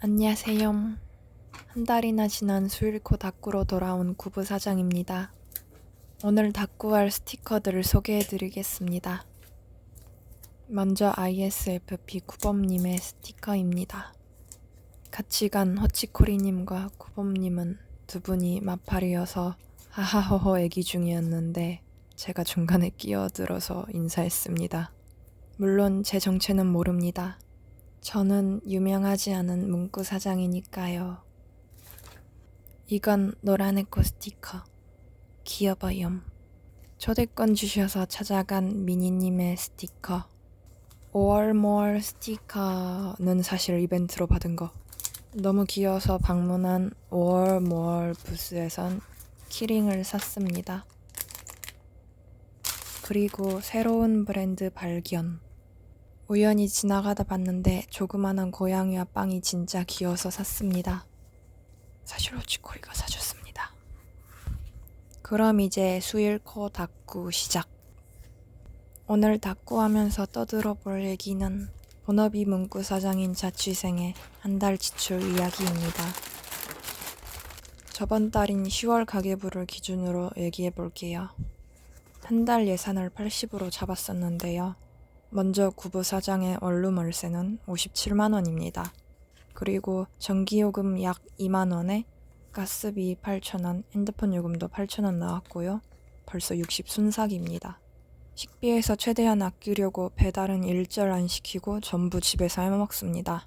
안녕하세요. 한 달이나 지난 수일코 닭구로 돌아온 구부 사장입니다. 오늘 닭구할 스티커들을 소개해 드리겠습니다. 먼저 ISFP 구범님의 스티커입니다. 같이 간 허치코리님과 구범님은 두 분이 마팔이어서 하하호호 애기 중이었는데 제가 중간에 끼어들어서 인사했습니다. 물론 제 정체는 모릅니다. 저는 유명하지 않은 문구 사장이니까요. 이건 노란애꽃 스티커. 귀여워요. 초대권 주셔서 찾아간 미니님의 스티커. 5월 more 스티커는 사실 이벤트로 받은 거. 너무 귀여워서 방문한 5월 more 부스에선 키링을 샀습니다. 그리고 새로운 브랜드 발견. 우연히 지나가다 봤는데 조그만한 고양이와 빵이 진짜 귀여워서 샀습니다. 사실 호치코리가 사줬습니다. 그럼 이제 수일코 닭구 시작. 오늘 닭구 하면서 떠들어 볼 얘기는 본업이 문구 사장인 자취생의 한 달 지출 이야기입니다. 저번 달인 10월 가계부를 기준으로 얘기해 볼게요. 한 달 예산을 80으로 잡았었는데요. 먼저 구부 사장의 원룸 월세는 57만 원입니다. 그리고 전기요금 약 2만 원에 가스비 8천 원, 핸드폰 요금도 8천 원 나왔고요. 벌써 60 순삭입니다. 식비에서 최대한 아끼려고 배달은 일절 안 시키고 전부 집에서 해 먹습니다.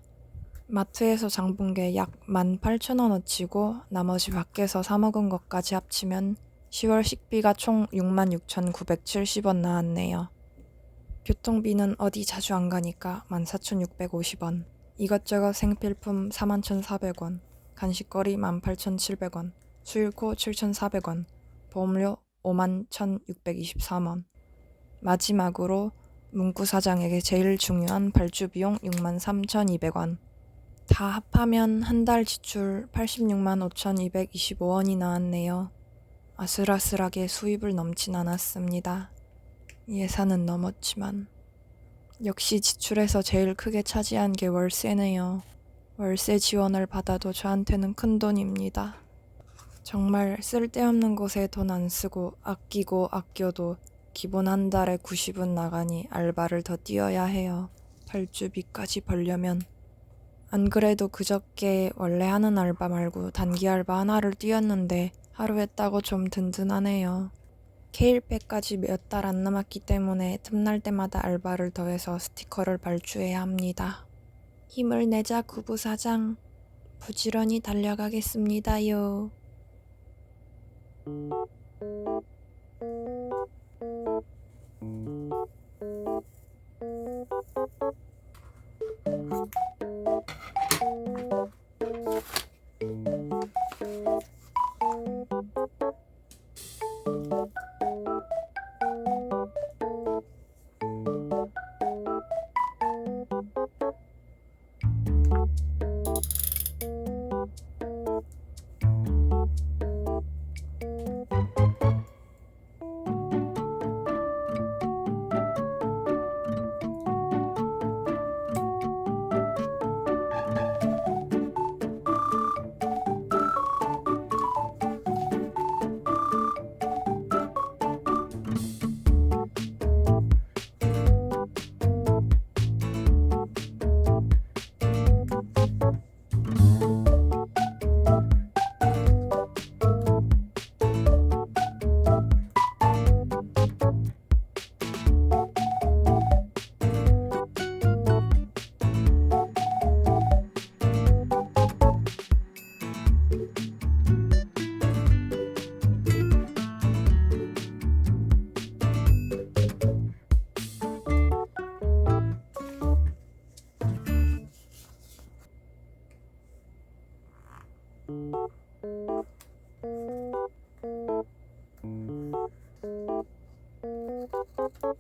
마트에서 장 본 게 약 18,000원어치고 나머지 밖에서 사 먹은 것까지 합치면 10월 식비가 총 66,970원 나왔네요. 교통비는 어디 자주 안 가니까 14,650원. 이것저것 생필품 41,400원. 간식거리 18,700원. 수일코 7,400원. 보험료 51,623원. 마지막으로 문구 사장에게 제일 중요한 발주 비용 63,200원. 다 합하면 한 달 지출 86만 5,225원이 나왔네요. 아슬아슬하게 수입을 넘진 않았습니다. 예산은 넘었지만 역시 지출에서 제일 크게 차지한 게 월세네요. 월세 지원을 받아도 저한테는 큰 돈입니다. 정말 쓸데없는 곳에 돈 안 쓰고 아끼고 아껴도 기본 한 달에 90은 나가니 알바를 더 뛰어야 해요. 발주비까지 벌려면. 안 그래도 그저께 원래 하는 알바 말고 단기 알바 하나를 뛰었는데 하루 했다고 좀 든든하네요. 케일백까지 몇 달 안 남았기 때문에 틈날 때마다 알바를 더해서 스티커를 발주해야 합니다. 힘을 내자 구부 사장. 부지런히 달려가겠습니다요. Пока.